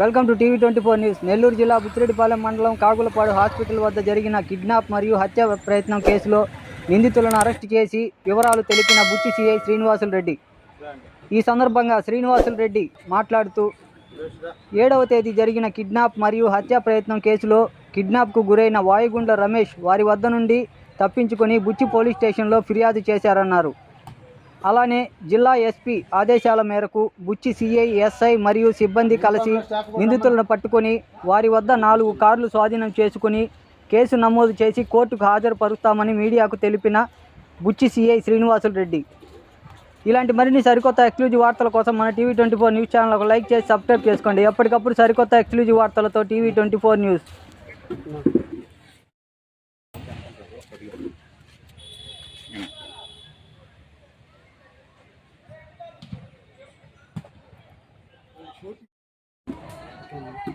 Welcome to TV twenty four news. Nellore జిల్లా బుచ్చిరెడ్డిపాలెం మండలం Kagulapadu hospital వద్ద జరిగిన కిడ్నాప్ మరియు హత్య ప్రయత్నం కేసులో నిందితులను అరెస్ట్ చేసి వివరాలు తెలిపిన బుచ్చి సిఐ శ్రీనివాసులు రెడ్డి. ఈ సందర్భంగా శ్రీనివాసులు రెడ్డి మాట్లాడుతూ ఏడవ తేదీ జరిగిన కిడ్నాప్ మరియు హత్య ప్రయత్నం కేసులో కిడ్నాప్కు గురైన వాయుగుండ్ల రమేష్ వారి వద్ద నుండి తప్పించుకొని బుచ్చి పోలీస్ స్టేషన్లో ఫిర్యాదు చేశారన్నారు. అలానే జిల్లా ఎస్పీ ఆదేశాల మేరకు బుచ్చి సిఐ ఎస్ఐ మరియు సిబ్బంది కలిసి నిందితులను పట్టుకొని వారి వద్ద నాలుగు కార్లు స్వాధీనం చేసుకుని కేసు నమోదు చేసి కోర్టుకు హాజరుపరుస్తామని మీడియాకు తెలిపిన బుచ్చి సిఐ శ్రీనివాసులు రెడ్డి. ఇలాంటి మరిన్ని సరికొత్త ఎక్స్క్లూజివ్ వార్తల కోసం మన TV twenty four news channel like చేసి సబ్స్క్రైబ్ చేసుకోండి. ఎప్పటికప్పుడు సరికొత్త ఎక్స్క్లూజివ్ వార్తలతో TV twenty four news.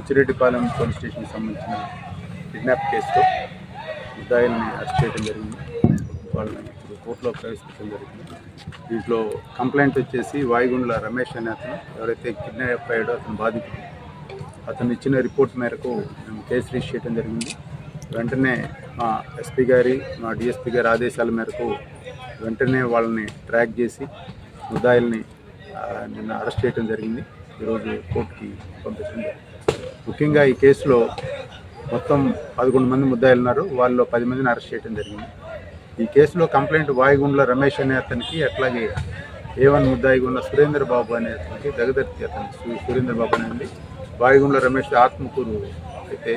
Buchireddypalem police స్టేషన్కి సంబంధించిన కిడ్నాప్ కేసులో ముద్దాయిల్ని అరెస్ట్ చేయడం జరిగింది. వాళ్ళని ఇప్పుడు కోర్టులో ప్రవేశపెట్టడం జరిగింది. దీంట్లో కంప్లైంట్ వచ్చేసి వాయుగుండ్ల రమేష్ అనే అతను ఎవరైతే కిడ్నాప్ అయ్యాడో అతను బాధితుడు. అతను ఇచ్చిన రిపోర్ట్ మేరకు మేము కేసు రిజిస్టర్ చేయడం జరిగింది. వెంటనే మా ఎస్పీ గారి మా డిఎస్పీ గారి ఆదేశాల మేరకు వెంటనే వాళ్ళని ట్రాక్ చేసి ముద్దాయిల్ని నిన్న అరెస్ట్ చేయడం జరిగింది. ఈరోజు కోర్టుకి పంపించడం జరిగింది. ముఖ్యంగా ఈ కేసులో మొత్తం పదకొండు మంది ముద్దాయిలు ఉన్నారు వాళ్ళలో పది మందిని అరెస్ట్ చేయడం జరిగింది. ఈ కేసులో కంప్లైంట్ వాయుగుండ్ల రమేష్ అనే అతనికి అట్లాగే ఏవన్ వన్ ముద్దాయిగా ఉన్న సురేంద్ర బాబు అనే అతనికి దగదర్తి అతను సు- సురేంద్ర బాబు అనేది వాయుగుండ్ల రమేష్ ఆత్మకూరు అయితే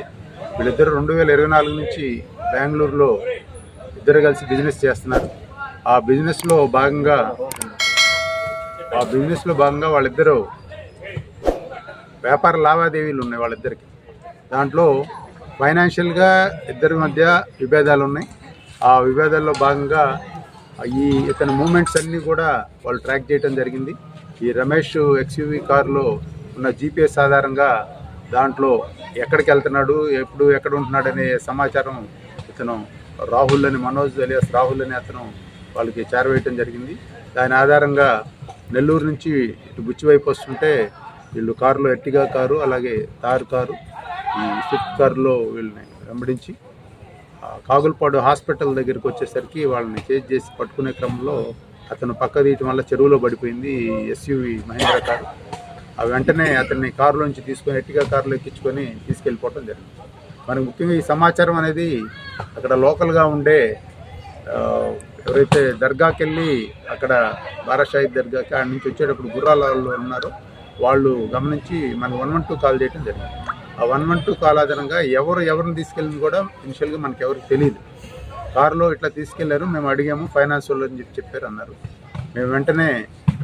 వీళ్ళిద్దరు రెండు వేల ఇరవై నాలుగు నుంచి బెంగళూరులో ఇద్దరు కలిసి బిజినెస్ చేస్తున్నారు. ఆ బిజినెస్లో భాగంగా ఆ బిజినెస్లో భాగంగా వాళ్ళిద్దరూ వ్యాపార లావాదేవీలు ఉన్నాయి వాళ్ళిద్దరికి. దాంట్లో ఫైనాన్షియల్గా ఇద్దరి మధ్య విభేదాలు ఉన్నాయి. ఆ విభేదాల్లో భాగంగా ఈ ఇతని మూమెంట్స్ అన్నీ కూడా వాళ్ళు ట్రాక్ చేయడం జరిగింది. ఈ రమేష్ ఎక్స్యూవీ కారులో ఉన్న జీపీఎస్ ఆధారంగా దాంట్లో ఎక్కడికి వెళ్తున్నాడు ఎప్పుడు ఎక్కడ ఉంటున్నాడు అనే సమాచారం ఇతను రాహుల్ అని మనోజ్ అలియాస్ రాహుల్ అని అతను వాళ్ళకి చేరవేయటం జరిగింది. దాని ఆధారంగా నెల్లూరు నుంచి ఇటు బుచ్చివైపు వస్తుంటే వీళ్ళు కారులో ఎట్టిగా కారు అలాగే తారు కారు ఈ స్విఫ్ట్ కారులో వీళ్ళని వెంబడించి కాగులపాడు హాస్పిటల్ దగ్గరికి వచ్చేసరికి వాళ్ళని చేజ్ చేసి పట్టుకునే క్రమంలో అతను పక్క తీయటం వల్ల చెరువులో పడిపోయింది ఎస్యూవి మహేంద్ర కారు. ఆ వెంటనే అతన్ని కారులోంచి తీసుకొని ఎట్టిగా కారులో ఎక్కించుకొని తీసుకెళ్ళిపోవటం జరిగింది. మరి ముఖ్యంగా ఈ సమాచారం అనేది అక్కడ లోకల్గా ఉండే ఎవరైతే దర్గాకి వెళ్ళి అక్కడ బారాషాహి దర్గాకి ఆడ నుంచి వచ్చేటప్పుడు గుర్రాల వాళ్ళు ఉన్నారో వాళ్ళు గమనించి మనకు వన్ వన్ టూ కాల్ చేయడం జరిగింది. ఆ వన్ వన్ టూ కాల్ ఆధారంగా ఎవరు ఎవరిని తీసుకెళ్ళింది కూడా ఇనిషియల్గా మనకి ఎవరికి తెలియదు. కారులో ఇట్లా తీసుకెళ్ళారు మేము అడిగాము ఫైనాన్స్ వాళ్ళు అని చెప్పి చెప్పారు అన్నారు. మేము వెంటనే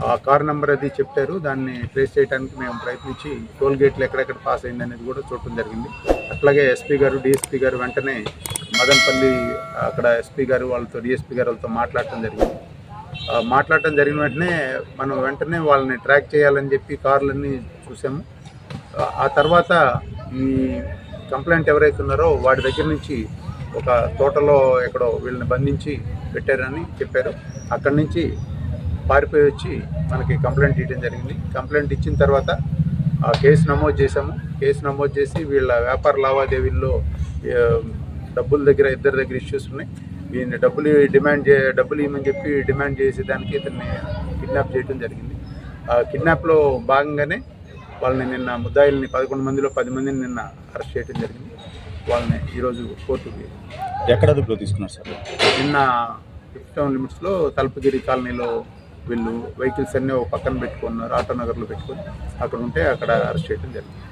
ఆ కార్ నెంబర్ అది చెప్పారు దాన్ని ట్రేస్ చేయడానికి మేము ప్రయత్నించి టోల్ గేట్లు ఎక్కడెక్కడ పాస్ అయింది అనేది కూడా చూడటం జరిగింది. అట్లాగే ఎస్పీ గారు డిఎస్పీ గారు వెంటనే మదనపల్లి అక్కడ ఎస్పీ గారు వాళ్ళతో డిఎస్పీ గారు వాళ్ళతో మాట్లాడటం జరిగింది. మాట్లాడటం జరిగిన వెంటనే మనం వెంటనే వాళ్ళని ట్రాక్ చేయాలని చెప్పి కార్లన్నీ చూసాము. ఆ- తర్వాత ఈ కంప్లైంట్ ఎవరైతే ఉన్నారో వాడి దగ్గర నుంచి ఒక తోటలో ఎక్కడో వీళ్ళని బంధించి పెట్టారని చెప్పారు. అక్కడి నుంచి పారిపోయి వచ్చి మనకి కంప్లైంట్ ఇవ్వడం జరిగింది. కంప్లైంట్ ఇచ్చిన తర్వాత ఆ కేసు నమోదు చేశాము. కేసు నమోదు చేసి వీళ్ళ వ్యాపార లావాదేవీల్లో డబ్బుల దగ్గర ఇద్దరి దగ్గర ఇష్యూస్ ఉన్నాయి. ఈయన డబ్బులు డిమాండ్ చే డబ్బులు ఇవ్వమని చెప్పి డిమాండ్ చేసి దానికి ఇతన్ని కిడ్నాప్ చేయడం జరిగింది. ఆ కిడ్నాప్లో భాగంగానే వాళ్ళని నిన్న ముద్దాయిల్ని పదకొండు మందిలో పది మందిని నిన్న అరెస్ట్ చేయడం జరిగింది. వాళ్ళని ఈరోజు కోర్టుకి ఎక్కడ అదుపులో తీసుకున్నారు సార్? నిన్న ఫిఫ్త్ టౌన్ లిమిట్స్లో తలుపుగిరి కాలనీలో వీళ్ళు వెహికల్స్ అన్నీ ఒక పక్కన పెట్టుకున్నారు ఆటో నగర్లో పెట్టుకొని అక్కడ ఉంటే అక్కడ అరెస్ట్ చేయడం జరిగింది.